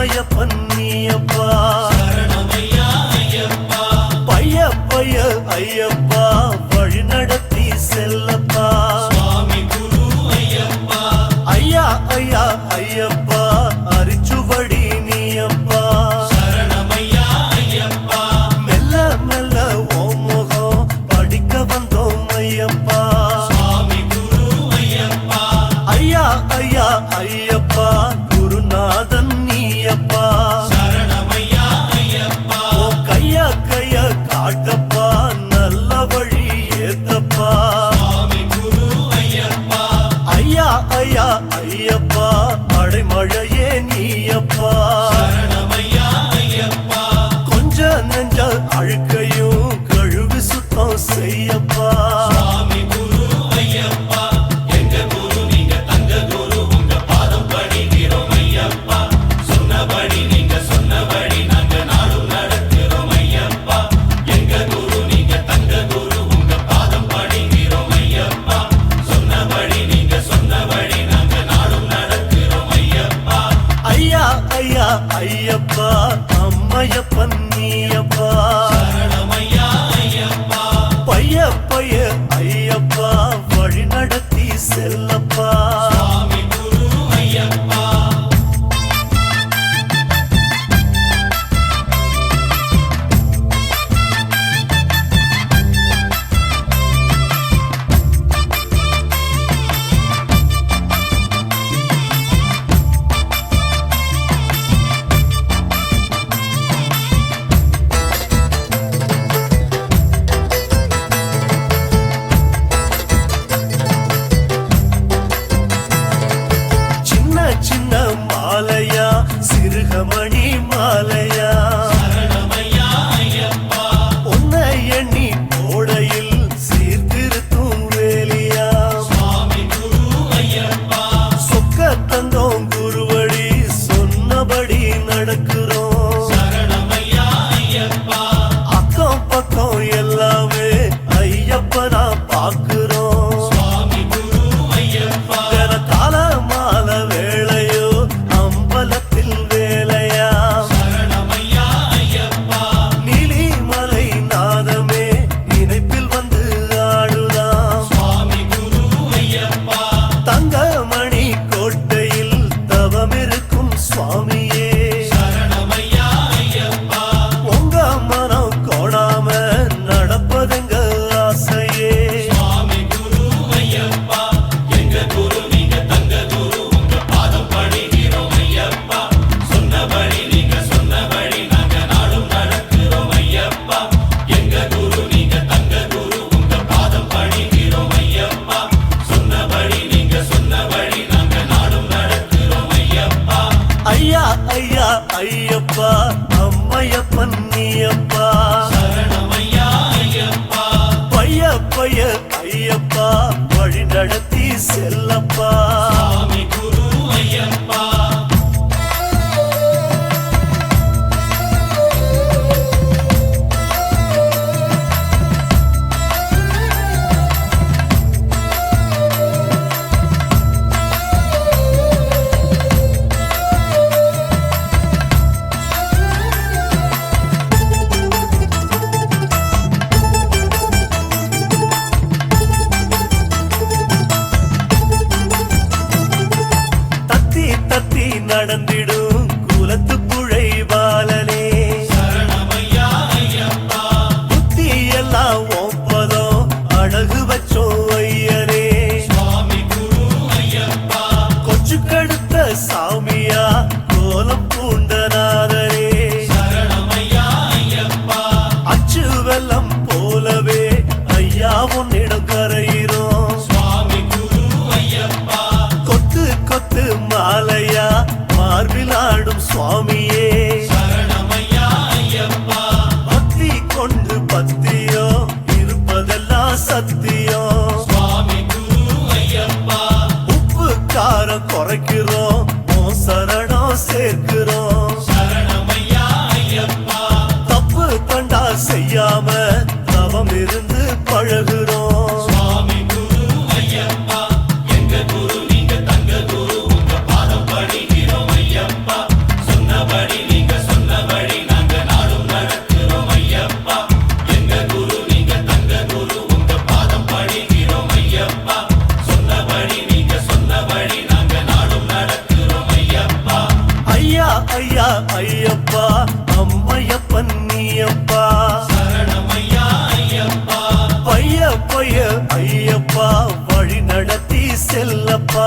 ஐயப்பன் நீயப்பா பைய பைய ஐயப்பா வழி நடத்தி செல்லப்பா. வழி நடத்தி செல்லப்பா. நடந்திடும். குலத்து सत्ता ஐயா ஐயா ஐயப்பா அம்மையப்பன் நீயப்பா. சரணமையா ஐயப்பா பைய பைய ஐயப்பா வழி நடத்தி செல்லப்பா.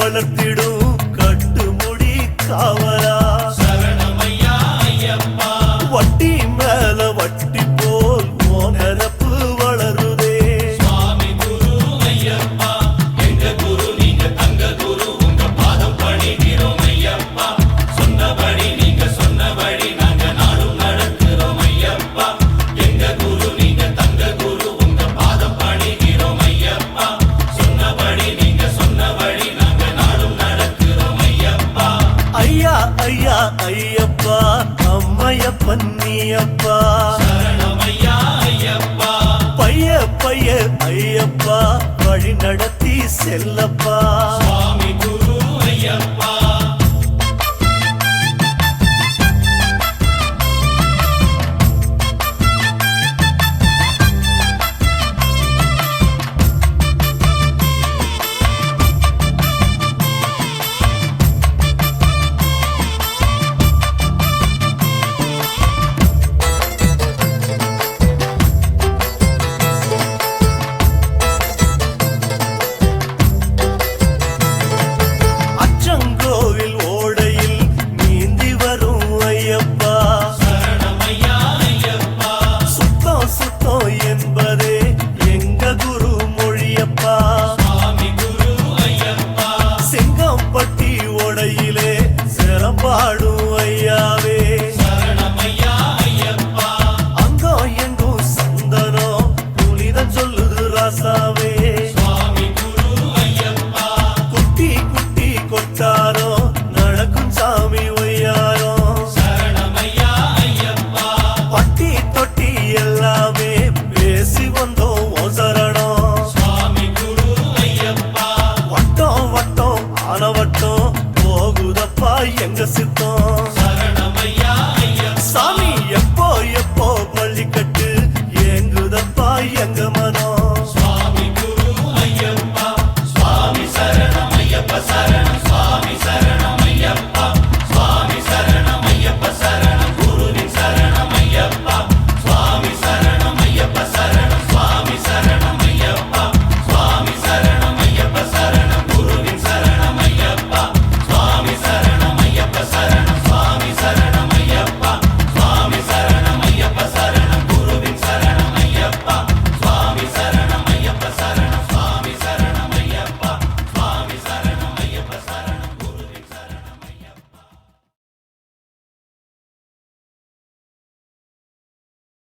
வளர்த்திடும். கட்டுமுடி காவல் வழி நடத்தி செல்லப்பா. சுவாமி குரு ஐயப்பா ஐயப்ப சுவாமி சரணம்.